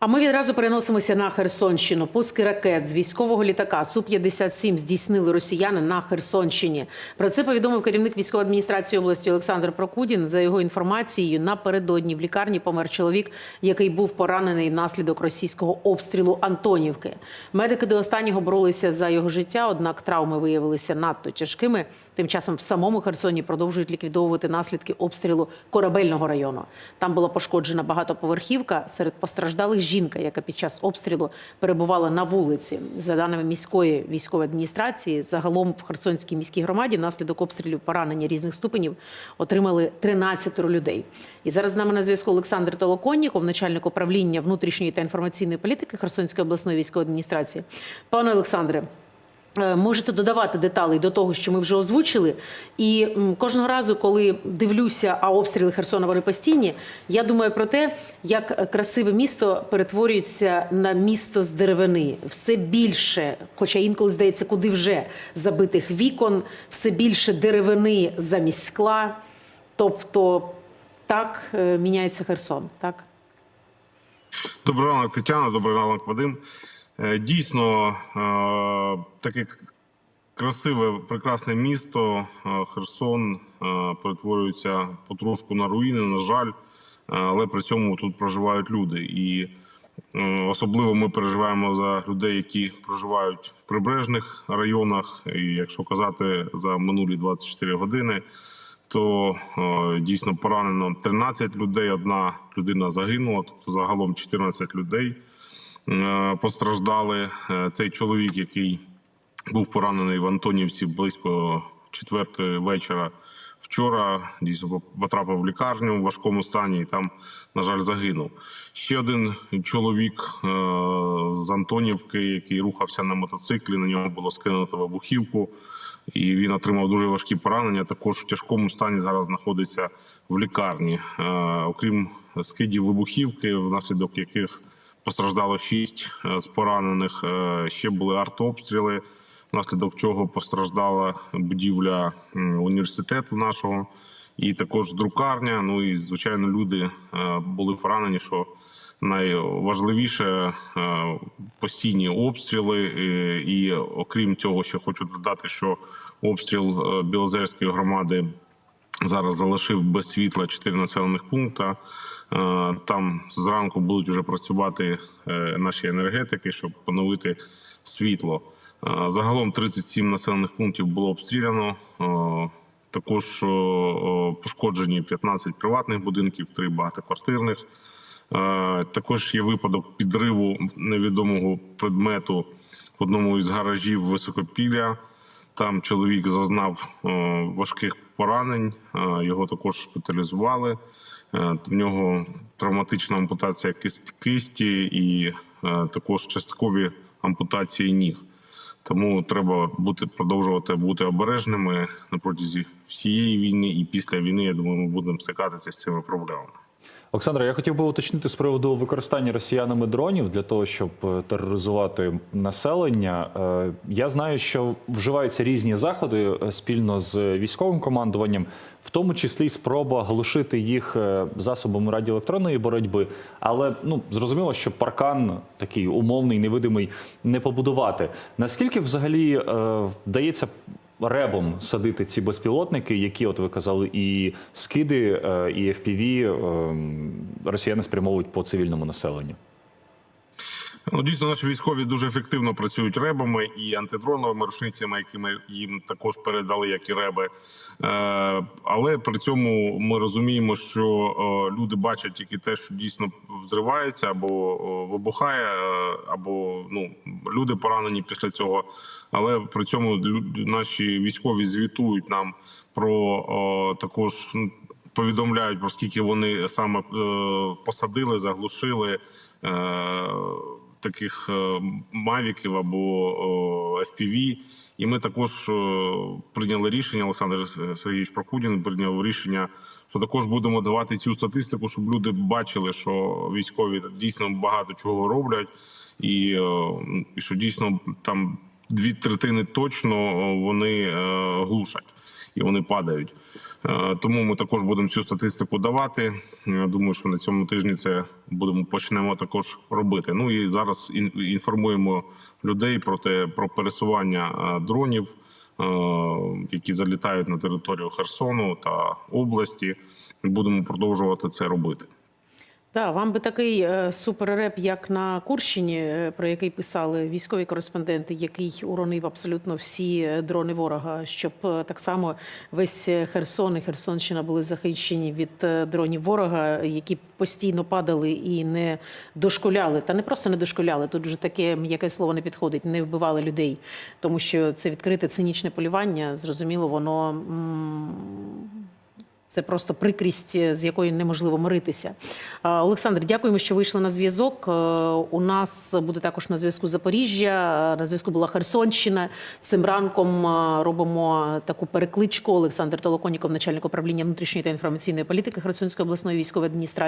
А ми відразу переносимося на Херсонщину. Пуски ракет з військового літака Су-57 здійснили росіяни на Херсонщині. Про це повідомив керівник військової адміністрації області Олександр Прокудін. За його інформацією, напередодні в лікарні помер чоловік, який був поранений внаслідок російського обстрілу Антонівки. Медики до останнього боролися за його життя, однак травми виявилися надто тяжкими. Тим часом в самому Херсоні продовжують ліквідовувати наслідки обстрілу корабельного району. Там була пошкоджена багатоповерхівка. Серед постраждалих жінка, яка під час обстрілу перебувала на вулиці. За даними міської військової адміністрації, загалом в Херсонській міській громаді внаслідок обстрілів поранення різних ступенів отримали 13 людей. І зараз з нами на зв'язку Олександр Толоконніков, начальник управління внутрішньої та інформаційної політики Херсонської обласної військової адміністрації. Пане Олександре. Е, Можете додавати деталей до того, що ми вже озвучили. І кожного разу, коли дивлюся, а обстріли Херсона вони постійні, я думаю про те, як красиве місто перетворюється на місто з деревини. Все більше, хоча інколи здається, куди вже забитих вікон, все більше деревини замість скла. Тобто так е, міняється Херсон. Так? Добрий ранок, Тетяна, добрий ранок, Вадим. Е, Дійсно, е, таке красиве, прекрасне місто е, Херсон перетворюється потрошку на руїни, на жаль, але при цьому тут проживають люди. І особливо ми переживаємо за людей, які проживають в прибережних районах. І якщо казати за минулі 24 години, то дійсно поранено 13 людей. Одна людина загинула, тобто загалом 14 людей постраждали. Е, Цей чоловік, який був поранений в Антонівці близько четвертої вечора. Вчора дійсно потрапив в лікарню в важкому стані і там, на жаль, загинув. Ще один чоловік е, з Антонівки, який рухався на мотоциклі. На нього було скинуто вибухівку, і він отримав дуже важкі поранення. Також в тяжкому стані зараз знаходиться в лікарні. Е, окрім скидів вибухівки, внаслідок яких постраждало шість е, з поранених. е, Ще були артобстріли внаслідок чого постраждала будівля університету нашого, і також друкарня. Ну і звичайно, люди е, були поранені. Що найважливіше постійні обстріли, і окрім цього, ще хочу додати, що обстріл Білозерської громади. Зараз залишив без світла чотири населених пункти. Е, Там зранку будуть вже працювати е, наші енергетики, щоб поновити світло. Е, Загалом 37 населених пунктів було обстріляно. Також пошкоджені 15 приватних будинків, 3 багатоквартирних. Також є випадок підриву невідомого предмету в одному із гаражів Високопілля. Там чоловік зазнав важких поранень, е, його також шпиталізували. Е, В нього травматична ампутація кист- кисті і е, також часткові ампутації ніг. Тому треба бути продовжувати бути обережними на протязі всієї війни і після війни. Я думаю, ми будемо стикатися з цими проблемами. Олександре, я хотів би уточнити з приводу використання росіянами дронів для того, щоб е, тероризувати населення. Е, Я знаю, що вживаються різні заходи е, спільно з військовим командуванням, в тому числі спроба глушити їх засобами радіоелектронної боротьби. Але ну зрозуміло, що паркан такий умовний, невидимий не побудувати. Наскільки взагалі вдається ребом садити ці безпілотники, які, от ви казали, і скиди, е, і FPV е, росіяни спрямовують по цивільному населенню. Ну, дійсно, наші військові дуже ефективно працюють ребами і антидроновими рушницями, які ми їм також передали, як і реби. Е, але при цьому ми розуміємо, що е, люди бачать тільки те, що дійсно взривається або е, вибухає, або ну люди поранені після цього. Але при цьому наші військові звітують нам про також. ну, Повідомляють про скільки вони саме посадили, заглушили е, таких е, мавіків або о, FPV. І ми також е, прийняли рішення. Олександр Сергійович Прокудін прийняв рішення, що також будемо давати цю статистику, щоб люди бачили, що військові дійсно багато чого роблять, і, е, і що дійсно там дві третини точно е, вони е, глушать і вони падають. Е, Тому ми також будемо цю статистику давати. Я думаю, що на цьому тижні це будемо почнемо також робити. Ну і зараз ін- інформуємо людей про те про пересування дронів, які залітають на територію Херсону та області. Будемо продовжувати це робити. Да, вам би такий е, суперреп, як на Курщині, е, про який писали військові кореспонденти, який уронив абсолютно всі е, дрони ворога, щоб так само весь Херсон і Херсонщина були захищені від дронів ворога, які постійно падали і не дошкуляли. Та не просто не дошкуляли. Тут вже таке м'яке слово не підходить, не вбивали людей, тому що це відкрите цинічне полювання. Зрозуміло, воно. Це просто прикрість, з якою неможливо миритися. Олександр, дякуємо, що вийшли на зв'язок. Е, У нас буде також на зв'язку Запоріжжя. На зв'язку була Херсонщина. Цим ранком е, робимо таку перекличку. Олександр Толоконіков, начальник управління внутрішньої та інформаційної політики Херсонської обласної військової адміністрації.